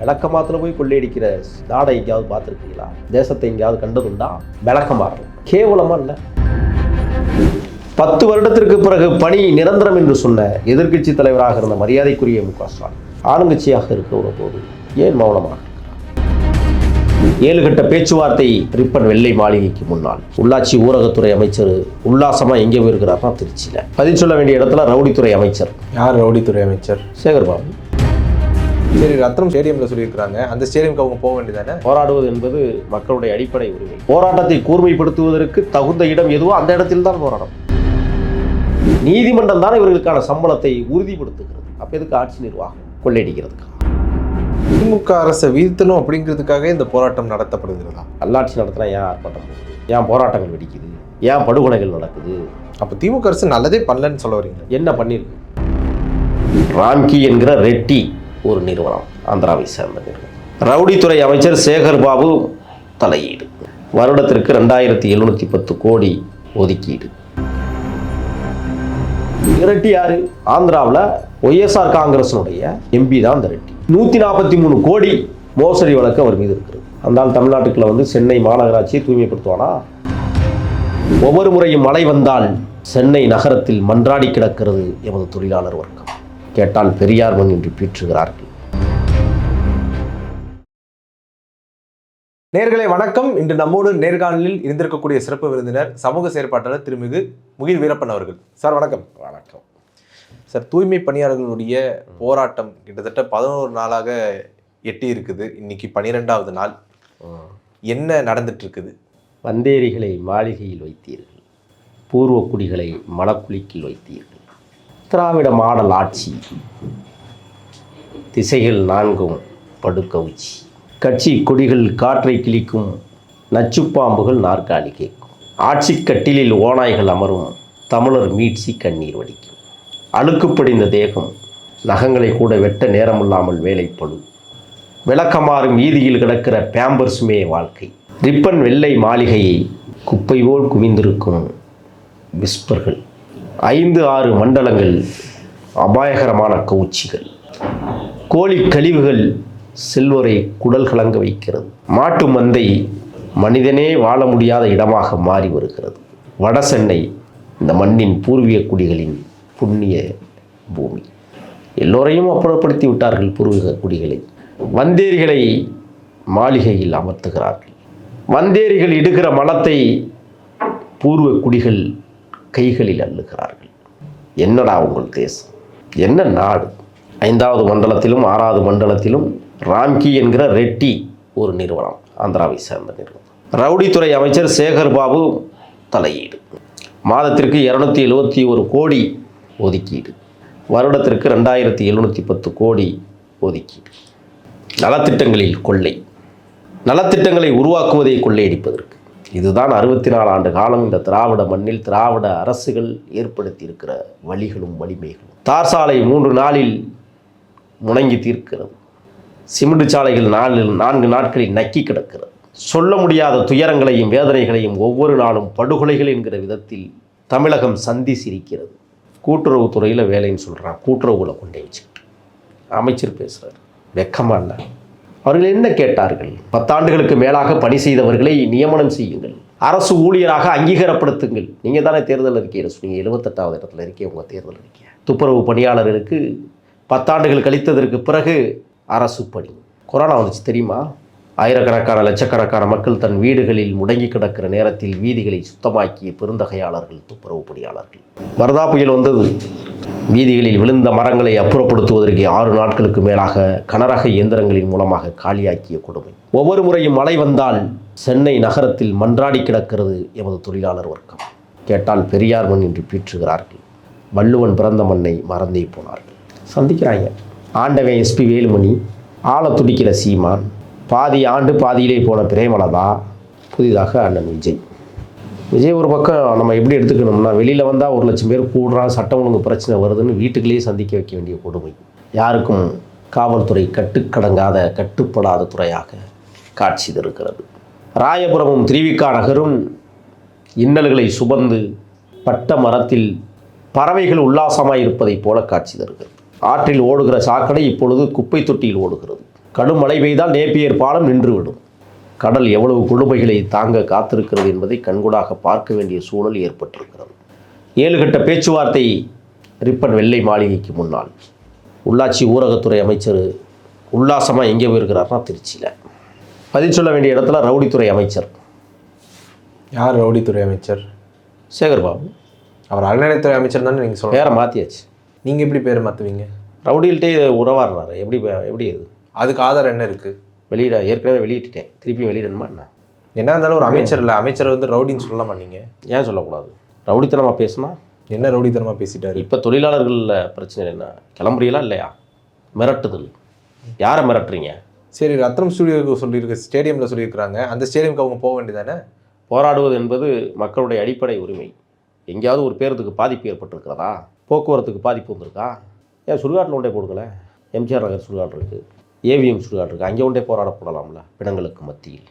விளக்கமாத்துல போய் கொள்ளையடிக்கிற நாடை எங்கேயாவது பார்த்துருக்கீங்களா? தேசத்தை எங்கேயாவது கண்டதுண்டா? விளக்கமாறும் கேவலமா இல்லை. பத்து வருடத்திற்கு பிறகு பணி நிரந்தரம் என்று சொன்ன எதிர்க்கட்சி தலைவராக இருந்த மரியாதைக்குரிய மு க ஸ்டாலின் ஆளுங்கட்சியாக இருக்கிற போது ஏன் மௌனமாக ஏழு கட்ட பேச்சுவார்த்தை ரிப்பன் வெள்ளை மாளிகைக்கு முன்னால். உள்ளாட்சி ஊரகத்துறை அமைச்சர் உல்லாசமா எங்கே போயிருக்கிறார்னா திருச்சியில. பதில் சொல்ல வேண்டிய இடத்துல ரவுடித்துறை அமைச்சர். யார் ரவுடித்துறை அமைச்சர்? சேகர்பாபு. சரி ரத்னம் ஸ்டேடியம்ல சொல்லியிருக்காங்க அந்த ஸ்டேடியம்க்கு அவங்க போக வேண்டியதானே? போராடுவது என்பது மக்களுடைய அடிப்படை உரிமை. போராட்டத்தை கூர்மைப்படுத்துவதற்கு தகுந்த இடம் எதுவோ அந்த இடத்தில் தான் போராடம். நீதிமன்றம் தான் இவர்களுக்கான சம்பளத்தை உறுதிப்படுத்துகிறது. அப்ப எதுக்கு ஆட்சி நிர்வாகம் கொள்ளையடிக்கிறதுக்கு? திமுக அரசை வீழ்த்தணும் அப்படிங்கிறதுக்காக இந்த போராட்டம் நடத்தப்படுகிறதா? நல்லாட்சி நடத்தினா ஏன் ஆர்ப்பாட்டம்? போகுது ஏன் போராட்டங்கள் வெடிக்குது? ஏன் படுகொலைகள் நடக்குது? அப்ப திமுக அரசு நல்லதே பண்ணலன்னு சொல்ல வரீங்க என்ன பண்ணிருக்கு? ராம்கி என்கிற ரெட்டி ஒரு நிறுவனம் ஆந்திராவை சேர்ந்த நிறுவனம் ரவுடித்துறை அமைச்சர் சேகர் பாபு தலையீடு. வருடத்திற்கு ரெண்டாயிரத்தி எழுநூற்றி பத்து கோடி ஒதுக்கீடு. ரெட்டி யாரு? ஆந்திராவில் ஒய்எஸ்ஆர் காங்கிரஸினுடைய எம்பி தான் அந்த ரெட்டி நூற்றி நாற்பத்தி மூணு கோடி மோசடி வழக்கு அவர் மீது இருக்கிறது அந்த தமிழ்நாட்டுக்குள்ள வந்து சென்னை மாநகராட்சியை தூய்மைப்படுத்துவானா? ஒவ்வொரு முறையும் மழை வந்தால் சென்னை நகரத்தில் மன்றாடி கிடக்கிறது எமது தொழிலாளர் வர்க்கம். கேட்டால் பெரியார் மண் என்று பீற்றுகிறார்கள். நேர்களே வணக்கம். இன்று நம்மோடு நேர்காணலில் இருந்திருக்கக்கூடிய சிறப்பு விருந்தினர் சமூக செயற்பாட்டாளர் திருமிகு முகில் வீரப்பன் அவர்கள். சார் வணக்கம். வணக்கம். சார் தூய்மை பணியாளர்களுடைய போராட்டம் கிட்டத்தட்ட பதினோரு நாளாக எட்டி இருக்குது. இன்னைக்கு பன்னிரெண்டாவது நாள். என்ன நடந்துட்டு இருக்குது வந்தேரிகளை மாளிகையில் வைத்தீர்கள். பூர்வ குடிகளை மலக்குளிக்கில் வைத்தீர்கள். திராவிட மாடல் ஆட்சி. திசைகள் நான்கும் படுக்கவுச்சி கட்சி கொடிகள் காற்றை கிழிக்கும் நச்சுப்பாம்புகள் நாற்காலி கேட்கும். ஆட்சி கட்டிலில் ஓநாய்கள் அமரும் தமிழர் மீட்சி கண்ணீர் வடிக்கும். அழுக்கு படிந்த தேகம் நகங்களை கூட வெட்ட நேரமில்லாமல் வேலைப்படும் விளக்கமாறும் வீதியில் கிடக்கிற பேம்பர்ஸுமே வாழ்க்கை. ரிப்பன் வெள்ளை மாளிகையை குப்பை போல் குவிந்திருக்கும் விஸ்பர்கள். ஐந்து ஆறு மண்டலங்கள் அபாயகரமான கவுச்சிகள். கோழி கழிவுகள் செல்வரை குடல் கலங்க வைக்கிறது. மாட்டு மந்தை மனிதனே வாழ முடியாத இடமாக மாறி வருகிறது. வட சென்னை இந்த மண்ணின் பூர்வீக குடிகளின் புண்ணிய பூமி. எல்லோரையும் அப்புறப்படுத்தி விட்டார்கள் பூர்வீக குடிகளை. வந்தேரிகளை மாளிகையில் அமர்த்துகிறார்கள். வந்தேரிகள் இடுகிற மலத்தை பூர்வ குடிகள் கைகளில் அள்ளுகிறார்கள். என்னடா உங்கள் தேசம்? என்ன நாடு? ஐந்தாவது மண்டலத்திலும் ஆறாவது மண்டலத்திலும் ராம்கி என்கிற ரெட்டி ஒரு நிறுவனம் ஆந்திராவை சேர்ந்த நிறுவனம். ரவுடித்துறை அமைச்சர் சேகர் பாபு தலையீடு. மாதத்திற்கு இரநூத்தி எழுபத்தி ஒரு கோடி ஒதுக்கீடு. வருடத்திற்கு ரெண்டாயிரத்தி எழுநூற்றி பத்து கோடி ஒதுக்கீடு. நலத்திட்டங்களில் கொள்ளை. நலத்திட்டங்களை உருவாக்குவதை கொள்ளையடிப்பதற்கு இதுதான் அறுபத்தி நாலு ஆண்டு காலம் இந்த திராவிட மண்ணில் திராவிட அரசுகள் ஏற்படுத்தியிருக்கிற வழிகளும் வலிமைகளும். தார் சாலை மூன்று நாளில் முணங்கி தீர்க்கிறது. சிமெண்ட் சாலைகள் நாளில் நான்கு நாட்களில் நக்கி கிடக்கிறது. சொல்ல முடியாத துயரங்களையும் வேதனைகளையும் ஒவ்வொரு நாளும் படுகொலைகள் என்கிற விதத்தில் தமிழகம் சந்தி சிரிக்கிறது. கூட்டுறவுத்துறையில் வேலைன்னு சொல்கிறான் கூட்டுறவுகளை கொண்டே வச்சுக்கிட்டு. அமைச்சர் பேசுகிறார் வெக்கமாக இல்லை. அவர்கள் என்ன கேட்டார்கள்? பத்தாண்டுகளுக்கு மேலாக பணி செய்தவர்களை நியமனம் செய்யுங்கள். அரசு ஊழியராக அங்கீகாரப்படுத்துங்கள். நீங்கள் தானே தேர்தல் அறிக்கையில் சொன்னீங்க. எழுபத்தெட்டாவது இடத்துல இருக்கே உங்கள் தேர்தல் அறிக்கை துப்புரவு பணியாளர்களுக்கு பத்தாண்டுகள் கழித்ததற்கு பிறகு அரசு பணி. கொரோனா வந்துச்சு தெரியுமா? ஆயிரக்கணக்கான லட்சக்கணக்கான மக்கள் தன் வீடுகளில் முடங்கி கிடக்கிற நேரத்தில் வீதிகளை சுத்தமாக்கிய பெருந்தகையாளர்கள் துப்புரவு பணியாளர்கள் வரதா புயல் வந்தது. வீதிகளில் விழுந்த மரங்களை அப்புறப்படுத்துவதற்கு ஆறு நாட்களுக்கு மேலாக கனரக இயந்திரங்களின் மூலமாக காலியாக்கிய கொடுமை. ஒவ்வொரு முறையும் மழை வந்தால் சென்னை நகரத்தில் மன்றாடி கிடக்கிறது எமது தொழிலாளர் வர்க்கம். கேட்டால் பெரியார் மண் என்று பீற்றுகிறார்கள். வள்ளுவன் பிறந்த மண்ணை மறந்தே போனார்கள். சந்திக்கிறாங்க. ஆண்டவன் எஸ்பி வேலுமணி ஆள துடிக்கிற சீமான் பாதி ஆண்டு பாதியிலே போன பிரேமலதா புதிதாக அண்ணன் விஜய். விஜய் ஒரு பக்கம் நம்ம எப்படி எடுத்துக்கணும்னா வெளியில் வந்தால் ஒரு லட்சம் பேர் கூடுறான் சட்டம் ஒழுங்கு பிரச்சனை வருதுன்னு வீட்டுக்குள்ளேயே சந்திக்க வைக்க வேண்டிய கொடுமை. யாருக்கும் காவல்துறை கட்டுக்கடங்காத கட்டுப்படாத துறையாக காட்சி தருகிறது. ராயபுரமும் திருவிக்கா நகரும் இன்னல்களை சுமந்து பட்ட மரத்தில் பறவைகள் உல்லாசமாக இருப்பதைப் போல காட்சி தருகிறது. ஆற்றில் ஓடுகிற சாக்கடை இப்பொழுது குப்பை தொட்டியில் ஓடுகிறது. கடும் மழை பெய்தால் நேப்பியர் பாலம் நின்றுவிடும். கடல் எவ்வளவு கொடுமைகளை தாங்க காத்திருக்கிறது என்பதை கண்கூடாக பார்க்க வேண்டிய சூழல் ஏற்பட்டிருக்கிறது. ஏழு கட்ட பேச்சுவார்த்தை ரிப்பன் வெள்ளை மாளிகைக்கு முன்னால். உள்ளாட்சி ஊரகத்துறை அமைச்சர் உல்லாசமாக எங்கே போயிருக்கிறார்னா திருச்சியில். பதில் சொல்ல வேண்டிய இடத்துல ரவுடித்துறை அமைச்சர். யார் ரவுடித்துறை அமைச்சர்? சேகர்பாபு. அவர் அறநிலையத்துறை அமைச்சர் தானே நீங்கள் சொல்ல பேரை மாற்றியாச்சு நீங்கள் எப்படி பேர் மாற்றுவீங்க ரவுடிகள்ட்டே உறவாடுறாரு. எப்படி எப்படி அது அதுக்கு ஆதாரம் என்ன இருக்குது வெளியிட ஏற்கனவே வெளியிட்டுட்டேன். திருப்பி வெளியிடணுமா என்ன? என்ன இருந்தாலும் ஒரு அமைச்சர் இல்லை. அமைச்சர் வந்து ரவுடின்னு சொல்லலாமா நீங்கள் ஏன் சொல்லக்கூடாது? ரவுடித்தனமாக பேசுனா என்ன ரவுடித்தனமாக பேசிட்டாரு? இப்போ தொழிலாளர்களில் பிரச்சனை என்ன? கிளம்புறீங்களா இல்லையா? மிரட்டுதல். யாரை மிரட்டுறீங்க? சரி ரத்னம் ஸ்டுடியோக்கு சொல்லியிருக்க ஸ்டேடியமில் சொல்லியிருக்கிறாங்க. அந்த ஸ்டேடியம்க்கு அவங்க போக வேண்டியதானே? போராடுவது என்பது மக்களுடைய அடிப்படை உரிமை. எங்கேயாவது ஒரு பேருந்துக்கு பாதிப்பு ஏற்பட்டிருக்கிறதா? போக்குவரத்துக்கு பாதிப்பு வந்திருக்கா? ஏன் சுடுகாட்டில் ஒன்றே போடுங்களேன் எம்ஜிஆர் நகர் சுடுகாடு இருக்குது ஏவிஎம் சுடுகாடு இருக்குது அங்கே ஒன்றே போராட போடலாம்ல பிணங்களுக்கு மத்தியில்.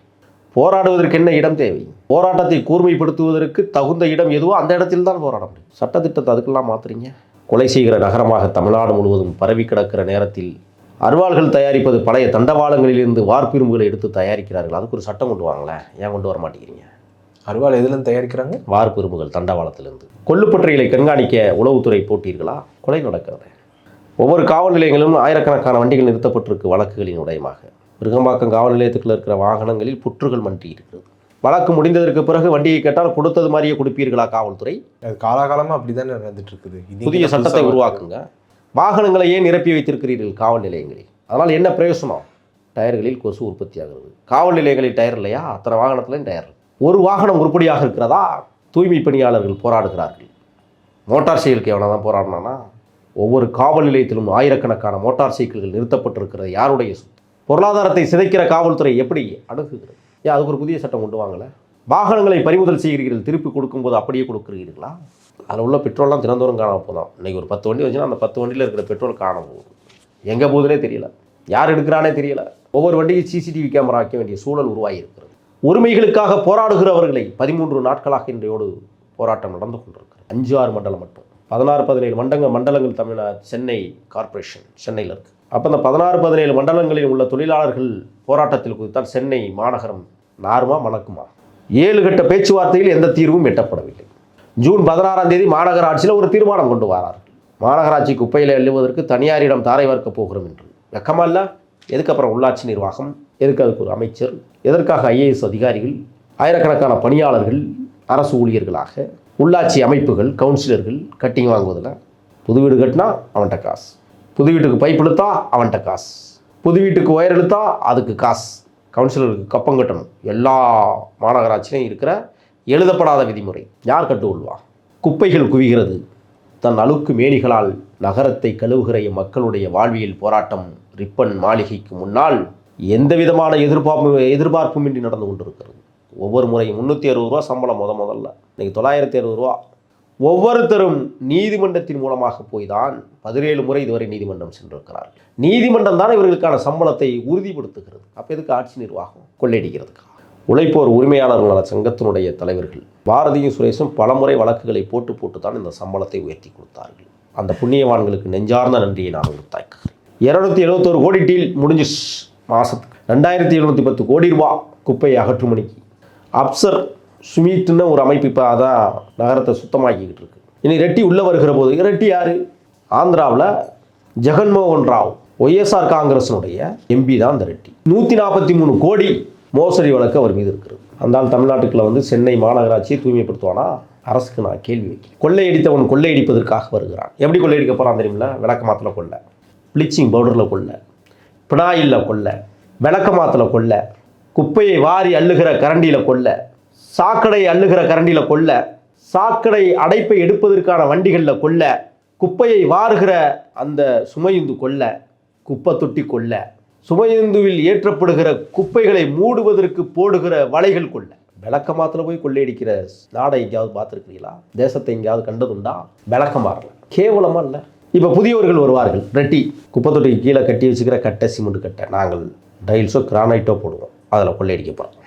போராடுவதற்கு என்ன இடம் தேவை? போராட்டத்தை கூர்மைப்படுத்துவதற்கு தகுந்த இடம் எதுவோ அந்த இடத்தில் தான் போராட முடியும். சட்டத்திட்டத்தை அதுக்கெல்லாம் மாத்துறீங்க? கொலை செய்கிற நகரமாக தமிழ்நாடு முழுவதும் பரவி கிடக்கிற நேரத்தில் அருவாள்கள் தயாரிப்பது பழைய தண்டவாளங்களிலிருந்து வார்ப்பிரும்புகளை எடுத்து தயாரிக்கிறார்கள். அதுக்கு ஒரு சட்டம் கொண்டு வாங்களேன். ஏன் கொண்டு வர மாட்டேங்கிறீங்க? அருவாள் எதுலேருந்து தயாரிக்கிறாங்க? வார்ப்பெரும்புகள் தண்டவாளத்திலிருந்து. கொல்லுப்பற்றைகளை கண்காணிக்க உளவுத்துறை போட்டீர்களா? கொலை நடக்கிறது. ஒவ்வொரு காவல் நிலையங்களிலும் ஆயிரக்கணக்கான வண்டிகள் நிறுத்தப்பட்டிருக்கு வழக்குகளின் உடையமாக. விருகம்பாக்கம் காவல் நிலையத்துக்குள்ள இருக்கிற வாகனங்களில் புற்றுகள் மண்டி இருக்கிறது வழக்கு முடிந்ததற்கு பிறகு வண்டியை கேட்டால் கொடுத்தது மாதிரியே கொடுப்பீர்களா காவல்துறை? காலாகாலமாக அப்படி தானே நடந்துட்டு இருக்குது புதிய சட்டத்தை. உருவாக்குங்க. வாகனங்களை ஏன் நிரப்பி வைத்திருக்கிறீர்கள் காவல் நிலையங்களில் அதனால் என்ன பிரயோசனம்? டயர்களில் கொசு உற்பத்தி ஆகிறது காவல் நிலையங்களில் டயர் இல்லையா? அத்தனை வாகனத்துலையும் டயர் ஒரு வாகனம் உருப்படியாக இருக்கிறதா? தூய்மை பணியாளர்கள் போராடுகிறார்கள். மோட்டார் சைக்கிளுக்கு எவனா தான் போராடினானா? ஒவ்வொரு காவல் நிலையத்திலும் ஆயிரக்கணக்கான மோட்டார் சைக்கிள்கள் நிறுத்தப்பட்டிருக்கிறது யாருடைய பொருளாதாரத்தை சிதைக்கிற காவல்துறை எப்படி அணுகுகிறது? ஏன் அதுக்கு ஒரு புதிய சட்டம் கொண்டு வாங்கல? வாகனங்களை பறிமுதல் செய்கிறீர்கள் திருப்பி கொடுக்கும்போது அப்படியே கொடுக்குறீர்களா? அதில் உள்ள பெட்ரோல்லாம் தினந்தோறும் காணாம போதும் இன்னைக்கு ஒரு பத்து வண்டி வச்சுன்னா அந்த பத்து வண்டியில் இருக்கிற பெட்ரோல் காணாம போகும் எங்கே போகுதுனே தெரியல. யார் எடுக்கிறானே தெரியல. ஒவ்வொரு வண்டியும் சிசிடிவி கேமரா வைக்க வேண்டிய சூழல் உருவாகி இருக்கிறது உரிமைகளுக்காக போராடுகிறவர்களை பதிமூன்று நாட்களாக இன்றையோடு போராட்டம் நடந்து கொண்டிருக்கிறது. அஞ்சு ஆறு மண்டலம் மட்டும். பதினாறு பதினேழு மண்டங்க மண்டலங்கள் தமிழ்நாடு சென்னை கார்ப்பரேஷன் சென்னையில் இருக்குது அப்போ இந்த பதினாறு பதினேழு மண்டலங்களில் உள்ள தொழிலாளர்கள் போராட்டத்தில் குறித்தால் சென்னை மாநகரம் நாருமா மணக்குமா? ஏழு கட்ட பேச்சுவார்த்தையில் எந்த தீர்வும் எட்டப்படவில்லை. ஜூன் பதினாறாம் தேதி மாநகராட்சியில் ஒரு தீர்மானம் கொண்டு வரார்கள் மாநகராட்சி குப்பையில் எழுவதற்கு தனியாரிடம் தாரை வார்க்க போகிறோம் என்று. வெக்கமா இல்லை? எதுக்கப்புறம் உள்ளாட்சி நிர்வாகம்? எதுக்கு அதுக்கு ஒரு அமைச்சர்? எதற்காக ஐஏஎஸ் அதிகாரிகள்? ஆயிரக்கணக்கான பணியாளர்கள் அரசு ஊழியர்களாக உள்ளாட்சி அமைப்புகள் கவுன்சிலர்கள் கட்டிங் வாங்குவதில் புது வீடு கட்டினா அவன்கிட்ட காசு. புது வீட்டுக்கு பைப் இழுத்தா அவன்கிட்ட காசு. புது வீட்டுக்கு ஒயர் இழுத்தா அதுக்கு காசு. கவுன்சிலருக்கு கப்பம் கட்டணும். எல்லா மாநகராட்சியிலையும் இருக்கிற எழுதப்படாத விதிமுறை. யார் கட்டுக்கொள்வா குப்பைகள் குவிகிறது. தன் அழுக்கு மேனிகளால் நகரத்தை கழுவுகிற மக்களுடைய வாழ்வியல் போராட்டம் ரிப்பன் மாளிகைக்கு முன்னால் எந்த விதமான எதிர்பார்ப்பு எதிர்பார்ப்புமின்றி நடந்து கொண்டிருக்கிறது? ஒவ்வொரு முறையும் முந்நூற்றி அறுபது ரூபா சம்பளம் முத முதல்ல. இன்றைக்கி தொள்ளாயிரத்தி அறுபது ரூபா. ஒவ்வொருத்தரும் நீதிமன்றத்தின் மூலமாக போய் தான் பதினேழு முறை இதுவரை நீதிமன்றம் சென்றிருக்கிறார். நீதிமன்றம் தான் இவர்களுக்கான சம்பளத்தை உறுதிப்படுத்துகிறது. அப்போ எதுக்கு ஆட்சி நிர்வாகம் கொள்ளையடிக்கிறதுக்கு? உழைப்போர் உரிமையாளர்கள் நல சங்கத்தினுடைய தலைவர்கள் பாரதியும் சுரேஷும் பலமுறை வழக்குகளை போட்டு போட்டு தான் இந்த சம்பளத்தை உயர்த்தி கொடுத்தார்கள். அந்த புண்ணியவான்களுக்கு நெஞ்சார்ந்த நன்றியை நான் உறுத்தாக்குகிறேன் இருநூத்தி எழுபத்தோரு கோடி டீல் முடிஞ்சு மாதத்துக்கு ரெண்டாயிரத்தி எழுநூற்றி பத்து கோடி ரூபா குப்பையை அகற்றுமணிக்கு. அப்சர் சுமித்னு ஒரு அமைப்பு இப்போ அதான் நகரத்தை சுத்தமாக்கிக்கிட்டு இருக்கு. இனி ரெட்டி உள்ளே வருகிற போது ரெட்டி யார்? ஆந்திராவில் ஜெகன்மோகன் ராவ் ஒய்எஸ்ஆர் காங்கிரஸினுடைய எம்பி தான் அந்த ரெட்டி. நூற்றி நாற்பத்தி மூணு கோடி மோசடி வழக்கு அவர் மீது இருக்கிறது அந்த தமிழ்நாட்டுக்குள்ள வந்து சென்னை மாநகராட்சியை தூய்மைப்படுத்துவானா? அரசுக்கு நான் கேள்வி வைக்கிறேன். கொள்ளையடித்தவன் கொள்ளையடிப்பதற்காக வருகிறான். எப்படி கொள்ளையடிக்க போகிறான் தெரியுமில்ல? விளக்கமாத்தில் கொள்ள. ப்ளீச்சிங் பவுடரில் கொள்ள. பினாயில் கொள்ள. விளக்கமாத்தில் கொள்ள. குப்பையை வாரி அள்ளுகிற கரண்டியில் கொள்ள சாக்கடை அள்ளுகிற கரண்டியில் கொள்ள சாக்கடை அடைப்பை எடுப்பதற்கான வண்டிகளில் கொள்ள குப்பையை வாருகிற அந்த சுமையுந்து கொள்ள குப்பை தொட்டி கொள்ள சுமையுந்துவில் ஏற்றப்படுகிற குப்பைகளை மூடுவதற்கு போடுகிற வலைகள் கொள்ள விளக்கமாத்தில் போய் கொள்ளையடிக்கிற நாடை எங்கேயாவது பார்த்துருக்கிறீங்களா? தேசத்தை எங்கேயாவது கண்டதுண்டா? விளக்கமாறல கேவலமாக இல்லை. இப்போ புதியவர்கள் வருவார்கள். ரெட்டி குப்பை தொட்டிக்கு கீழே கட்டி வச்சுக்கிற கட்டை சிமெண்ட் கட்டை. நாங்கள் டைல்ஸோ கிரானைட்டோ போடுவோம். அதில் கொள்ளையடிக்க போகிறோம்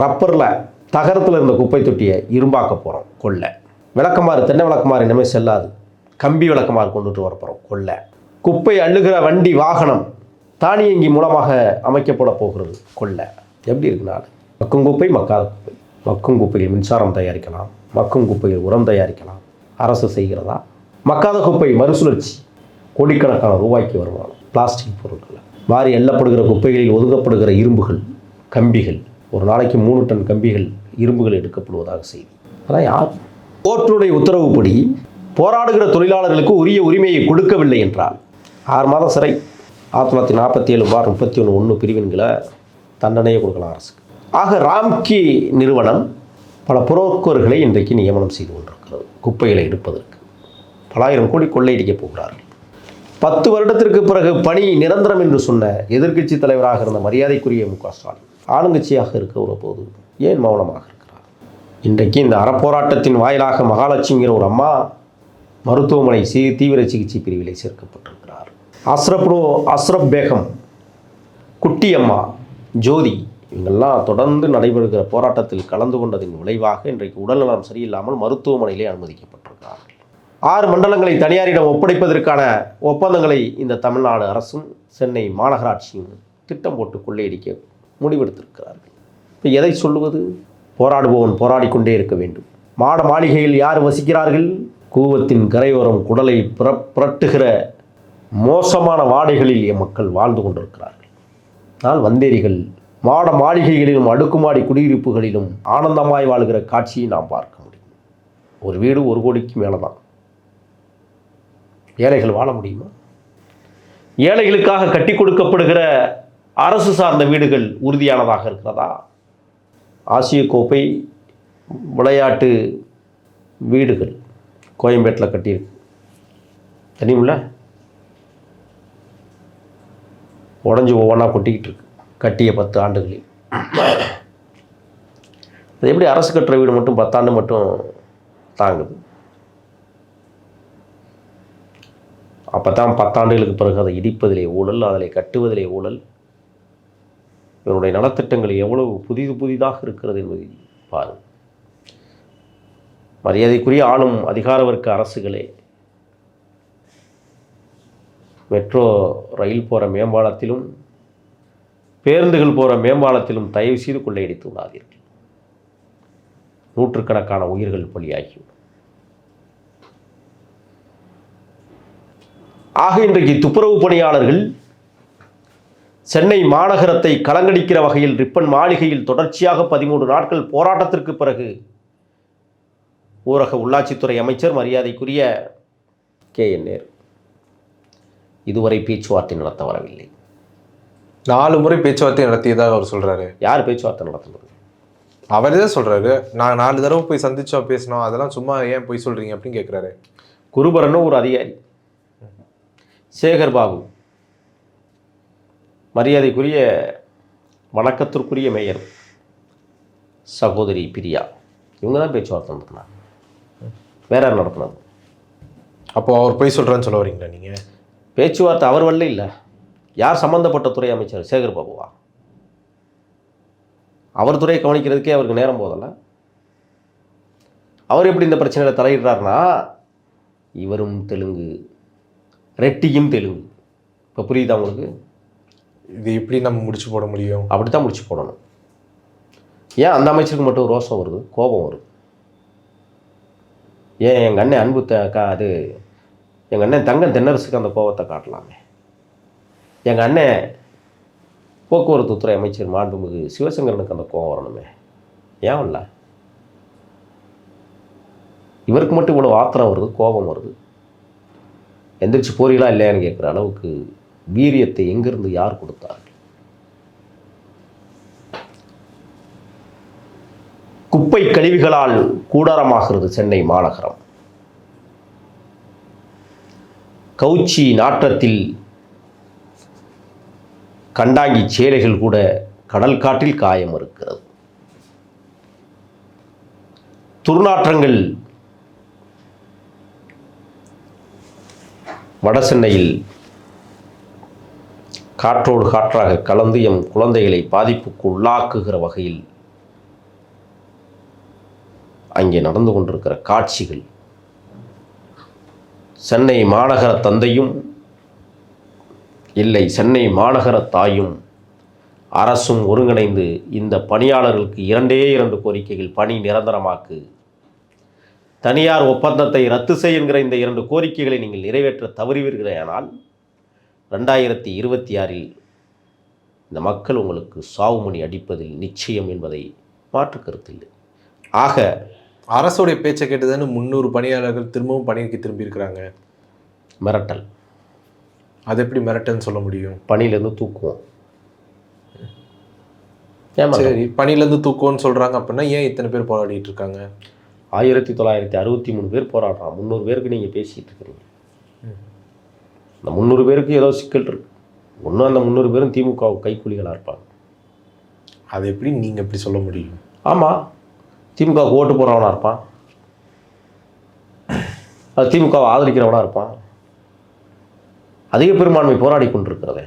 ரப்பரில் தகரத்தில் இருந்த குப்பை தொட்டியை இரும்பாக்க போகிறோம் கொள்ளை. விளக்கமாறு தென்னை விளக்கமாறு இனிமேல் செல்லாது. கம்பி விளக்கமாறு கொண்டுட்டு வர போகிறோம் கொள்ளை. குப்பை அள்ளுகிற வண்டி வாகனம் தானியங்கி மூலமாக அமைக்கப்பட போகிறது கொள்ளை. எப்படி இருக்கு மக்கும் குப்பை மக்காத குப்பை. மக்கும் குப்பையில் மின்சாரம் தயாரிக்கலாம். மக்கும் குப்பையில் உரம் தயாரிக்கலாம். அரசு செய்கிறதா? மக்காத குப்பை மறுசுழற்சி கோடிக்கணக்கான ரூபாய்க்கு வருமானம். பிளாஸ்டிக் பொருட்கள். மாறி எல்லப்படுகிற குப்பைகளில் ஒதுக்கப்படுகிற இரும்புகள். கம்பிகள் ஒரு நாளைக்கு மூணு டன் கம்பிகள் இரும்புகள் எடுக்கப்படுவதாக செய்தி. அதான் யார் கோர்ட்டுடைய உத்தரவுப்படி போராடுகிற தொழிலாளர்களுக்கு உரிய உரிமையை கொடுக்கவில்லை என்றால் ஆறு மாதம் சிறை ஆயிரத்தி தொள்ளாயிரத்தி நாற்பத்தி ஏழு பார் முப்பத்தி ஒன்று ஒன்று பிரிவின்களை தண்டனையை கொடுக்கலாம் அரசுக்கு. ஆக ராம்கி நிறுவனம் பல புரோக்கர்களை இன்றைக்கு நியமனம் செய்து கொண்டிருக்கிறது குப்பைகளை எடுப்பதற்கு. பலாயிரம் கோடி கொள்ளையடிக்கப் போகிறார்கள். பத்து வருடத்திற்கு பிறகு பணி நிரந்தரம் என்று சொன்ன எதிர்க்கட்சி தலைவராக இருந்த மரியாதைக்குரிய மு க ஸ்டாலின் ஆளுங்கட்சியாக இருக்கிற போது ஏன் மௌனமாக இருக்கிறார்? இன்றைக்கு இந்த அறப்போராட்டத்தின் வாயிலாக மகாலட்சுமிங்கிற ஒரு அம்மா மருத்துவமனை சி தீவிர சிகிச்சை பிரிவிலே சேர்க்கப்பட்டிருக்கிறார். அஸ்ரப்னோ அஸ்ரப் பேகம் குட்டியம்மா ஜோதி இவங்கெல்லாம் தொடர்ந்து நடைபெறுகிற போராட்டத்தில் கலந்து கொண்டதின் விளைவாக இன்றைக்கு உடல்நலம் சரியில்லாமல் மருத்துவமனையிலே அனுமதிக்கப்பட்டிருக்கிறார்கள் ஆறு மண்டலங்களை தனியாரிடம் ஒப்படைப்பதற்கான ஒப்பந்தங்களை இந்த தமிழ்நாடு அரசும் சென்னை மாநகராட்சியும் திட்டம் போட்டு கொள்ளையடிக்க முடிவெடுத்திருக்கிறார்கள். இப்போ எதை சொல்லுவது? போராடுபவன் போராடிக்கொண்டே இருக்க வேண்டும். மாட மாளிகையில் யார் வசிக்கிறார்கள்? கூவத்தின் கரையோரம் குடலை புற புரட்டுகிற மோசமான வாடைகளில் என் மக்கள் வாழ்ந்து கொண்டிருக்கிறார்கள். ஆனால் வந்தேரிகள் மாட மாளிகைகளிலும் அடுக்குமாடி குடியிருப்புகளிலும் ஆனந்தமாய் வாழ்கிற காட்சியை நாம் பார்க்க முடியும். ஒரு வீடு ஒரு கோடிக்கு மேலே தான் ஏழைகள் வாழ முடியுமா? ஏழைகளுக்காக கட்டி கொடுக்கப்படுகிற அரசு சார்ந்த வீடுகள் உறுதியானதாக இருக்கிறதா? ஆசிய கோப்பை விளையாட்டு வீடுகள் கோயம்பேட்டில் கட்டியிருக்கு. தெரியுமில்ல? உடஞ்சி ஒவ்வொன்றா கொட்டிக்கிட்டு இருக்கு. கட்டிய பத்து ஆண்டுகளில். அது எப்படி அரசு கட்டுற வீடு மட்டும் பத்தாண்டு மட்டும் தாங்குது? அப்போ தான் பத்தாண்டுகளுக்கு பிறகு அதை இடிப்பதிலே ஊழல் அதில் கட்டுவதிலே ஊழல் இவருடைய நலத்திட்டங்கள் எவ்வளவு புதிது புதிதாக இருக்கிறது என்பதை பாருங்கள் மரியாதைக்குரிய ஆளும் அதிகார வர்க்க அரசுகளே மெட்ரோ ரயில் போகிற மேம்பாலத்திலும் பேருந்துகள் போகிற மேம்பாலத்திலும் தயவு செய்து கொள்ளையடித்து விடாதீர்கள். நூற்றுக்கணக்கான உயிர்கள் பலியாகிவிடும். ஆக இன்றைக்கு துப்புரவு பணியாளர்கள் சென்னை மாநகரத்தை கலங்கடிக்கிற வகையில் ரிப்பன் மாளிகையில் தொடர்ச்சியாக பதிமூன்று நாட்கள் போராட்டத்திற்கு பிறகு ஊரக உள்ளாட்சித்துறை அமைச்சர் மரியாதைக்குரிய கே என் நேரு. இதுவரை பேச்சுவார்த்தை நடத்த வரவில்லை. நாலு முறை பேச்சுவார்த்தை நடத்தியதாக அவர் சொல்றாரு. யார் பேச்சுவார்த்தை நடத்துனது? அவரே தான் சொல்றாரு. நான் நாலு தடவை போய் சந்திச்சோம் பேசினோம். அதெல்லாம் சும்மா ஏன் போய் சொல்றீங்க அப்படின்னு கேட்குறாரு குருபரனும் ஒரு அதிகாரி. சேகர் பாபு. மரியாதைக்குரிய வணக்கத்திற்குரிய மேயர் சகோதரி பிரியா. இவங்க தான் பேச்சுவார்த்தை நடத்தினாங்க. வேற யார் நடத்தினது? அப்போ அவர் போய் சொல்றேன்னு சொல்ல வரீங்களா நீங்க? பேச்சுவார்த்தை அவர் வரல இல்லை. யார் சம்பந்தப்பட்ட துறை அமைச்சர்? சேகர் பாபுவா? அவர் துறையை கவனிக்கிறதுக்கே அவருக்கு நேரம் போதலை அவர் எப்படி இந்த பிரச்சனையில் தலையிடுறாருன்னா இவரும் தெலுங்கு ரெட்டியும் தெலுங்கு. இப்போ புரியுதா உங்களுக்கு? இது எப்படி நம்ம முடிச்சு போட முடியும்? அப்படி தான் முடிச்சு போடணும். ஏன் அந்த அமைச்சருக்கு மட்டும் ரோஷம் வருது? கோபம் வருது. ஏன் எங்கள் அண்ணன் அன்பு த கா அது எங்கள் அண்ணன் தங்கம் தென்னரசுக்கு அந்த கோபத்தை காட்டலாமே? எங்கள் அண்ணன் போக்குவரத்து துறை அமைச்சர் மாண்புமிகு சிவசங்கரனுக்கு அந்த கோபம் வரணுமே? ஏன் இல்லை இவருக்கு மட்டும் இவ்வளோ ஆத்திரம் வருது கோபம் வருது. எந்திரிச்சு போறீங்களா இல்லையான்னு கேட்குற அளவுக்கு வீரியத்தை எங்கிருந்து யார் கொடுத்தார்கள்? குப்பை கழிவுகளால் கூடாரமாகிறது சென்னை மாநகரம். கவுச்சி நாற்றத்தில் கண்டாங்கி சேலைகள் கூட கடல் காற்றில் காயம் இருக்கிறது. துர்நாற்றங்கள் வடசென்னையில் காற்றோடு காற்றாக கலந்து எம் குழந்தைகளை பாதிப்புக்கு உள்ளாக்குகிற வகையில் அங்கே நடந்து கொண்டிருக்கிற காட்சிகள். சென்னை மாநகர தந்தையும் இல்லை சென்னை மாநகர தாயும் அரசும் ஒருங்கிணைந்து இந்த பணியாளர்களுக்கு இரண்டே இரண்டு கோரிக்கைகள் பணி நிரந்தரமாக்கு. தனியார் ஒப்பந்தத்தை ரத்து செய் இந்த இரண்டு கோரிக்கைகளை நீங்கள் நிறைவேற்ற தவறுவீர்களேயானால் ரெண்டாயிரத்தி இருபத்தி ஆறில் இந்த மக்கள் உங்களுக்கு சாவுமணி அடிப்பதில் நிச்சயம் என்பதை மாற்று கருத்தில்லை. ஆக அரசுடைய பேச்சை கேட்டுதானே முந்நூறு பணியாளர்கள் திரும்பவும் பணிக்கு திரும்பி இருக்கிறாங்க மிரட்டல். அது எப்படி மிரட்டல்னு சொல்ல முடியும்? பணியிலேருந்து தூக்குவோம். சரி பணியிலேருந்து தூக்குவோன்னு சொல்றாங்க அப்படின்னா ஏன் இத்தனை பேர் போராடிட்டு இருக்காங்க? ஆயிரத்தி தொள்ளாயிரத்தி அறுபத்தி மூணு பேர் போராடுறான். முந்நூறு பேருக்கு நீங்கள் பேசிகிட்டு இருக்கிறீங்க. இந்த முந்நூறு பேருக்கு ஏதோ சிக்கல் இருக்கு. ஒன்றும் அந்த முந்நூறு பேரும் திமுக கைக்கூலிகளாக இருப்பாங்க. அது எப்படி நீங்க எப்படி சொல்ல முடியும்? ஆமாம் திமுக ஓட்டு போடுறவனா இருப்பான். அது திமுகவை ஆதரிக்கிறவனா இருப்பான். அதிக பெரும்பான்மை போராடி கொண்டிருக்கிறதே.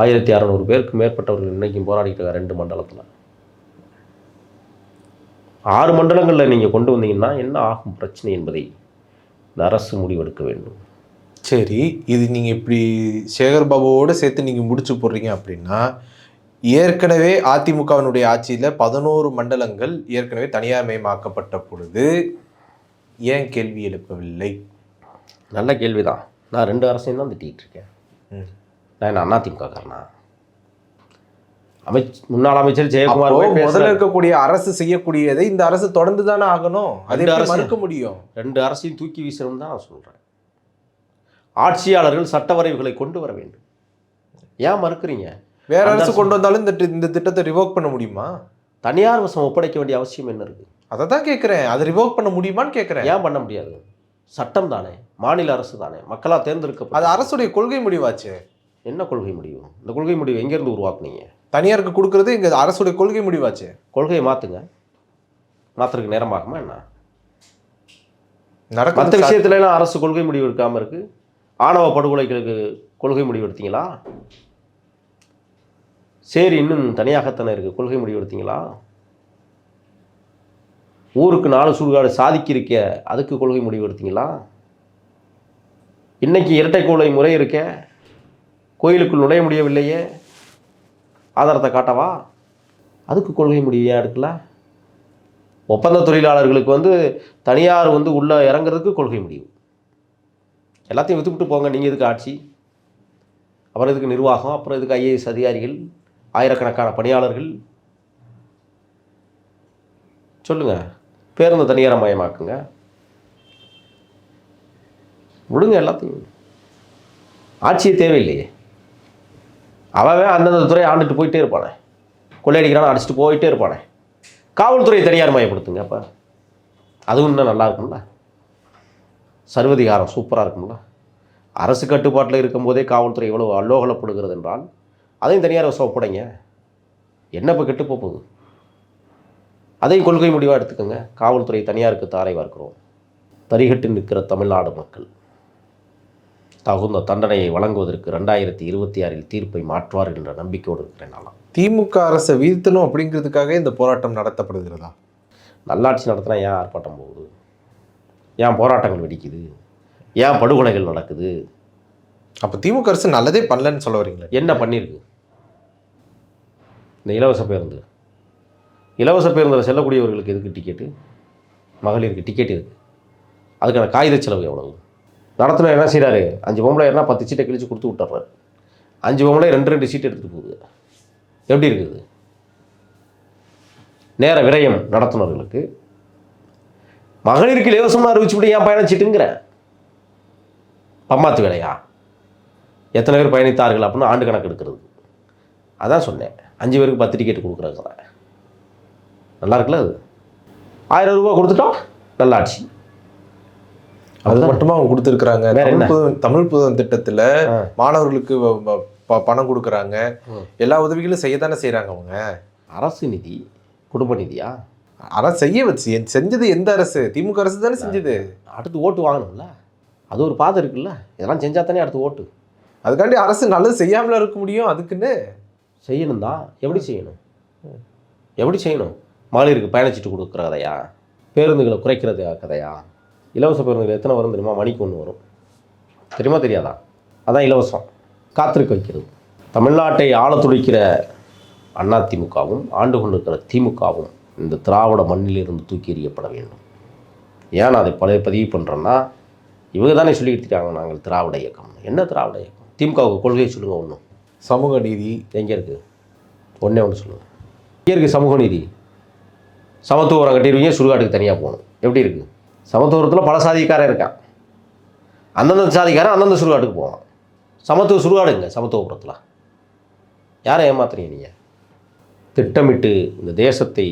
ஆயிரத்தி அறநூறு பேருக்கு மேற்பட்டவர்கள் இன்னைக்கும் போராடிட்டு இருக்காங்க ரெண்டு மண்டலத்தில். ஆறு மண்டலங்களில் நீங்கள் கொண்டு வந்தீங்கன்னா என்ன ஆகும் பிரச்சனை என்பதை இந்த அரசு முடிவெடுக்க வேண்டும். சரி இது நீங்க இப்படி சேகர் பாபுவோட சேர்த்து நீங்க முடிச்சு போடுறீங்க அப்படின்னா ஏற்கனவே அதிமுகவினுடைய ஆட்சியில பதினோரு மண்டலங்கள் ஏற்கனவே தனியார்மயமாக்கப்பட்ட பொழுது ஏன் கேள்வி எழுப்பவில்லை? நல்ல கேள்விதான். நான் ரெண்டு அரசையும் தான் திட்டிகிட்டு இருக்கேன். நான் என்ன அதிமுக அமைச் முன்னாள் அமைச்சர் ஜெயக்குமார் முதல்ல. இருக்கக்கூடிய அரசு செய்யக்கூடியதை இந்த அரசு தொடர்ந்து தானே ஆகணும். அதை மறுக்க முடியும்? ரெண்டு அரசையும் தூக்கி வீசணும் தான் நான் சொல்கிறேன் ஆட்சியாளர்கள் சட்ட வரைவுகளை கொண்டு வர வேண்டும். ஏன் மறுக்கிறீங்க? வேற அரசு கொண்டு வந்தாலும் இந்த இந்த திட்டத்தை ரிவோக் பண்ண முடியுமா? தனியார் வசம் ஒப்படைக்க வேண்டிய அவசியம் என்ன இருக்குது அதை தான் கேட்குறேன் அதை ரிவோக் பண்ண முடியுமான்னு கேட்குறேன் ஏன் பண்ண முடியாது? சட்டம் தானே மாநில அரசு தானே மக்களால் அது தேர்ந்தெடுக்கப்பட்ட அரசுடைய கொள்கை முடிவாச்சு. என்ன கொள்கை முடிவு? இந்த கொள்கை முடிவு எங்கேருந்து உருவாக்குனீங்க? தனியாருக்கு கொடுக்கறது இங்க அரசுடைய கொள்கை முடிவாச்சு. கொள்கையை மாற்றுங்க மாற்றுறதுக்கு நேரமாகுமா என்ன? நடக்க விஷயத்துல எல்லாம் அரசு கொள்கை முடிவு எடுக்காமல் இருக்கு. ஆணவ படுகொலைகளுக்கு கொள்கை முடிவெடுத்தீங்களா? சரி இன்னும் தனியாகத்தானே இருக்குது கொள்கை முடிவு எடுத்தீங்களா ஊருக்கு நாலு சுடுகாடு சாதிக்கிருக்க அதுக்கு கொள்கை முடிவு எடுத்தீங்களா இன்னைக்கு இரட்டை கொலை முறை இருக்க கோயிலுக்குள் நுழைய முடியவில்லையே ஆதாரத்தை காட்டவா? அதுக்கு கொள்கை முடிவையாக இருக்குல்ல எடுக்கல? ஒப்பந்த தொழிலாளர்களுக்கு வந்து தனியார் வந்து உள்ளே இறங்குறதுக்கு கொள்கை முடிவு. எல்லாத்தையும் விற்றுவிட்டு போங்க நீங்கள் இதுக்கு ஆட்சி? அப்புறம் இதுக்கு நிர்வாகம்? அப்புறம் இதுக்கு ஐஏஎஸ் அதிகாரிகள்? ஆயிரக்கணக்கான பணியாளர்கள்? சொல்லுங்கள் பேருந்து தனியார மயமாக்குங்க. விடுங்க எல்லாத்தையும். ஆட்சியே தேவையில்லையே. அவன் அந்தந்த துறையை ஆண்டுட்டு போயிட்டே இருப்பானே. கொள்ளையடிக்கிறான் அடிச்சுட்டு போயிட்டே இருப்பானே. காவல்துறை தனியார் மயப்படுத்துங்க அப்போ. அதுவும் இன்னும் நல்லா இருக்கும்ல? சர்வதிகாரம் சூப்பராக இருக்கும்ல? அரசு கட்டுப்பாட்டில் இருக்கும்போதே காவல்துறை எவ்வளோ அல்லோகலப்படுகிறது என்றால் அதையும் தனியார் வசம் ஒப்படைங்க. என்ன இப்போ கெட்டு போக போகுது அதையும் கொள்கை முடிவாக எடுத்துக்கோங்க. காவல்துறை தனியாருக்கு தாரை வார்க்கிறோம். தரிகட்டு நிற்கிற தமிழ்நாடு மக்கள் தகுந்த தண்டனையை வழங்குவதற்கு ரெண்டாயிரத்தி இருபத்தி ஆறில் தீர்ப்பை மாற்றுவார் என்ற நம்பிக்கையோடு இருக்கிறேன் நாளாம் திமுக அரசை வீழ்த்தணும் அப்படிங்கிறதுக்காக இந்த போராட்டம் நடத்தப்படுகிறதா? நல்லாட்சி நடத்தினா ஏன் ஆர்ப்பாட்டம் போகுது? ஏன் போராட்டங்கள் வெடிக்குது? ஏன் படுகொலைகள் நடக்குது? அப்ப திமுக அரசு நல்லதே பண்ணலன்னு சொல்ல வரீங்களே? என்ன பண்ணியிருக்கு இந்த இலவச பேருந்து. இலவச பேருந்தில் செல்லக்கூடியவர்களுக்கு எதுக்கு டிக்கெட்டு மகளிருக்கு டிக்கெட் இருக்குது அதுக்கான காகித செலவு எவ்வளவு? நடத்துனர் என்ன செய்கிறாரு அஞ்சு பொம்பளை ஏறினா பத்து சீட்டை கிழிச்சு கொடுத்து விட்டுறாரு. அஞ்சு பொம்பளை ரெண்டு ரெண்டு சீட் எடுத்துகிட்டு போகுது. எப்படி இருக்குது? நேர விரயம் நடத்துனர்களுக்கு மகளிருக்கு இலவசமாக அறிவிச்சுவிட்டு ஏன் பயணச்சீட்டுங்கிறேன் பம்மாத்து வேலையா? எத்தனை பேர் பயணித்தார்கள் அப்படின்னு ஆண்டு கணக்கு எடுக்கிறது. அதான் சொன்னேன். அஞ்சு பேருக்கு பத்து டிக்கெட் கொடுக்குறாங்க நல்லா இருக்குல்ல அது? ஆயிரம் ரூபாய் கொடுத்துட்டோம் நல்லாட்சி அது மட்டுமா அவங்க கொடுத்துருக்குறாங்க? தமிழ் புதன் தமிழ் புதன் திட்டத்துல. மாணவர்களுக்கு பணம் கொடுக்குறாங்க. எல்லா உதவிகளும் செய்யத்தானே செய்றாங்க அவங்க? அரசு நிதி குடும்ப நிதியா? ஆனா செய்ய வச்சு. செஞ்சது எந்த அரசு? திமுக அரசு தானே செஞ்சது. அடுத்து ஓட்டு வாங்கணும்ல. அது ஒரு பாதை இருக்குல்ல. இதெல்லாம் செஞ்சா தானே அடுத்து ஓட்டு. அதுக்காண்டி அரசு நல்லது செய்யாமல இருக்க முடியும். அதுக்குன்னு. செய்யணும் தான். எப்படி செய்யணும்? எப்படி செய்யணும்? மகளிருக்கு பயணச்சீட்டு கொடுக்குற கதையா? பேருந்துகளை குறைக்கிறது கதையா? இலவச பேருந்துகள் எத்தனை வரும் தெரியுமா? மணிக்கு ஒன்று வரும். தெரியுமா? தெரியாதா? அதான் இலவசம். காத்திருக்க வைக்கிறது. தமிழ்நாட்டை ஆள துடிக்கிற அதிமுகவும் ஆண்டு கொண்டிருக்கிற திமுகவும் இந்த திராவிட மண்ணிலிருந்து தூக்கி எறியப்பட வேண்டும். ஏன் நான் அதை பழைய பதிவு பண்ணுறேன்னா இவங்க தானே சொல்லிக்கிட்டு இருக்காங்க நாங்கள் திராவிட இயக்கம். என்ன திராவிட இயக்கம்? திமுகவுக்கு கொள்கையை சொல்லுங்கள் ஒன்றும் சமூக நீதி. எங்கே இருக்குது ஒன்றே ஒன்று சொல்லுங்கள் எங்கே இருக்குது சமூக நீதி? சமத்துவம் கட்டிடுவீங்க சுடுகாட்டுக்கு தனியாக போகணும். எப்படி இருக்குது சமத்துவத்தில் பல சாதிக்காரன் இருக்கான். அந்தந்த சாதிக்காரன் அந்தந்த சுடுகாட்டுக்கு போவான். சமத்துவ சுடுகாடுங்க சமத்துவபுரத்தில். யாரை ஏமாத்துறீங்க நீங்கள் திட்டமிட்டு இந்த தேசத்தை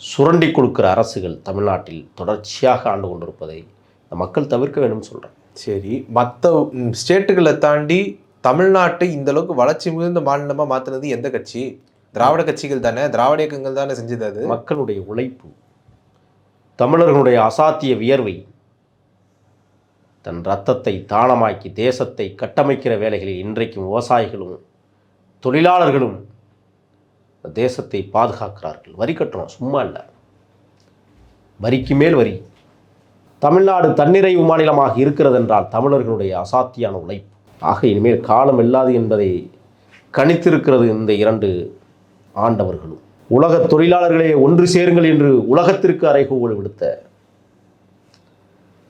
சுரண்டி கொடுக்கிற அரசுகள் தமிழ்நாட்டில் தொடர்ச்சியாக ஆண்டு கொண்டிருப்பதை மக்கள் தவிர்க்க வேணும்னு சொல்கிறேன் சரி மற்ற ஸ்டேட்டுகளை தாண்டி தமிழ்நாட்டை இந்த அளவுக்கு வளர்ச்சி மிகுந்த மாநிலமாக மாற்றினது எந்த கட்சி? திராவிட கட்சிகள் தானே திராவிட இயக்கங்கள் தானே செஞ்சது அது? மக்களுடைய உழைப்பு தமிழர்களுடைய அசாத்திய வியர்வை தன் ரத்தத்தை தானமாக்கி தேசத்தை கட்டமைக்கிற வேலைகளில் இன்றைக்கும் விவசாயிகளும் தொழிலாளர்களும் தேசத்தை பாதுகாக்கிறார்கள். வரி கட்டுறோம் சும்மா இல்லை. வரிக்கு மேல் வரி. தமிழ்நாடு தன்னிறைவு மாநிலமாக இருக்கிறது என்றால் தமிழர்களுடைய அசாத்தியான உழைப்பு. ஆக இனிமேல் காலம் இல்லாது என்பதை கணித்திருக்கிறது இந்த இரண்டு ஆண்டவர்களும். உலக தொழிலாளர்களே ஒன்று சேருங்கள் என்று உலகத்திற்கு அறைகூவல் விடுத்த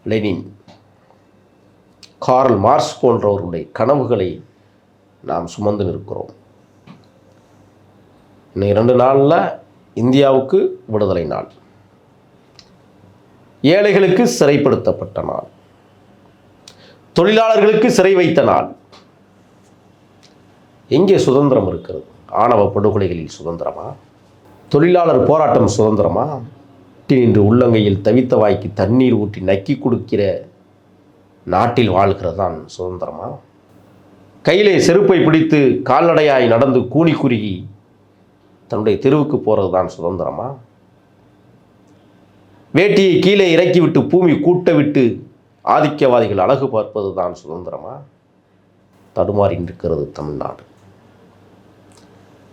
லெனின். கார்ல் மார்ஸ் போன்றவர்களுடைய கனவுகளை நாம் சுமந்து நிற்கிறோம். இன்னும் இரண்டு நாளில் இந்தியாவுக்கு விடுதலை நாள். ஏழைகளுக்கு சிறைப்படுத்தப்பட்ட நாள். தொழிலாளர்களுக்கு சிறை வைத்த நாள். எங்கே சுதந்திரம் இருக்கிறது? ஆணவ படுகொலைகளில் சுதந்திரமா? தொழிலாளர் போராட்டம் சுதந்திரமா? நின்று உள்ளங்கையில் தவித்த வாய்க்கு தண்ணீர் ஊற்றி நக்கி கொடுக்கிற நாட்டில் வாழ்கிறது தான் சுதந்திரமா? கையிலே செருப்பை பிடித்து கால்நடையாய் நடந்து கூனி குறுகி தன்னுடைய தெருவுக்கு போகிறது தான் சுதந்திரமா? வேட்டியை கீழே இறக்கிவிட்டு பூமி கூட்ட விட்டு ஆதிக்கவாதிகள் அழகு பார்ப்பது தான் சுதந்திரமா? தடுமாறி நிற்கிறது தமிழ்நாடு.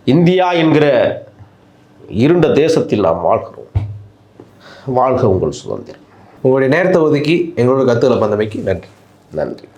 இந்தியா என்கிற இருண்ட தேசத்தில் நாம் வாழ்கிறோம். வாழ்க உங்கள் சுதந்திரம். உங்களுடைய நேரத்தை ஒதுக்கி எங்களோட கருத்துக்களை பந்தமைக்கு நன்றி. நன்றி.